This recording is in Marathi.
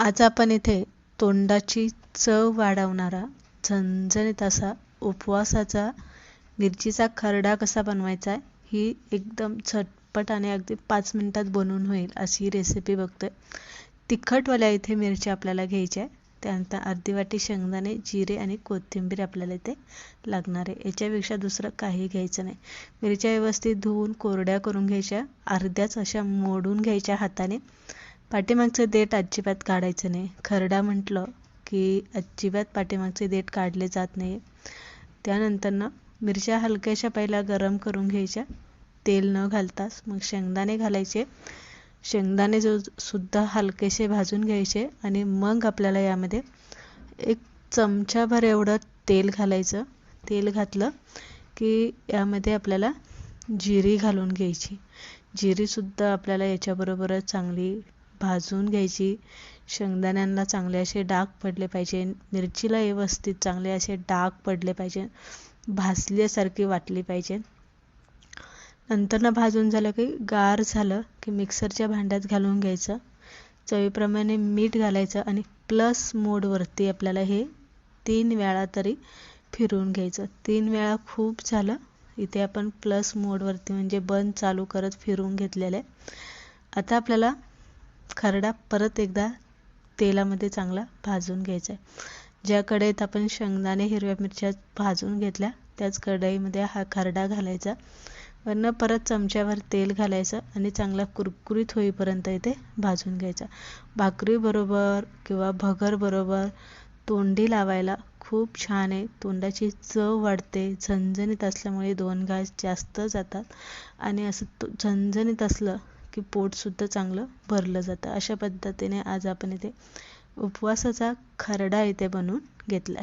आज आपण इथे तोंडाची चव वाढवणारा झणझणीत असा उपवासाचा मिरचीचा खरडा कसा बनवायचा आहे ही एकदम झटपट आणि अगदी पाच मिनटात बनवून होईल अशी रेसिपी बघतोय. तिखटवाल्या इथे मिरची आपल्याला घ्यायची आहे. त्यानंतर अर्धी वाटी शेंगदाणे जिरे आणि कोथिंबीर आपल्याला इथे लागणार आहे. याच्यापेक्षा दुसरं काही घ्यायचं नाही. मिरच्या व्यवस्थित धुवून कोरड्या करून घ्यायच्या. अर्ध्याच अशा मोडून घ्यायच्या हाताने. पाठीमागचं देठ अजिबात काढायचं नाही. खरडा म्हटलं की अजिबात पाठीमागचे देठ काढले जात नाही. त्यानंतर ना मिरच्या हलक्याशा पहिल्या गरम करून घ्यायच्या. तेल न घालताच. मग शेंगदाणे घालायचे. शेंगदाणे जो सुद्धा हलकेसे भाजून घ्यायचे आणि मग आपल्याला यामध्ये एक चमचाभर एवढं तेल घालायचं. तेल घातलं की यामध्ये आपल्याला जिरी घालून घ्यायची. जिरीसुद्धा आपल्याला याच्याबरोबरच चांगली भाजून घ्यायची. शेंगदाण्यांना चांगले असे डाग पडले पाहिजे. मिरचीला व्यवस्थित चांगले असे डाग पडले पाहिजे. भाजल्यासारखी वाटली पाहिजे. नंतरनं भाजून झालं की गार झालं की मिक्सरच्या भांड्यात घालून घ्यायचं. चवीप्रमाणे मीठ घालायचं आणि प्लस मोडवरती आपल्याला हे तीन वेळा तरी फिरवून घ्यायचं. तीन वेळा खूप झालं. इथे आपण प्लस मोडवरती म्हणजे बंद चालू करत फिरवून घेतलेलं आहे. आता आपल्याला खरडा परत एकदा तेलामध्ये चांगला भाजून घ्यायचा आहे. ज्या कढईत आपण शेंगदाणे हिरव्या मिरच्या भाजून घेतल्या त्याच कढईमध्ये हा खरडा घालायचा. वरनं परत चमच्यावर तेल घालायचं आणि चांगला कुरकुरीत होईपर्यंत इथे भाजून घ्यायचा. भाकरीबरोबर किंवा भगरबरोबर तोंडी लावायला खूप छान आहे. तोंडाची चव वाढते. झणझणीत असल्यामुळे दोन घास जास्त जातात आणि असं झणझणीत असलं की पोटसुद्धा चांगलं भरलं जातं. अशा पद्धतीने आज आपण इथे उपवासाचा खरडा इथे बनवून घेतला आहे.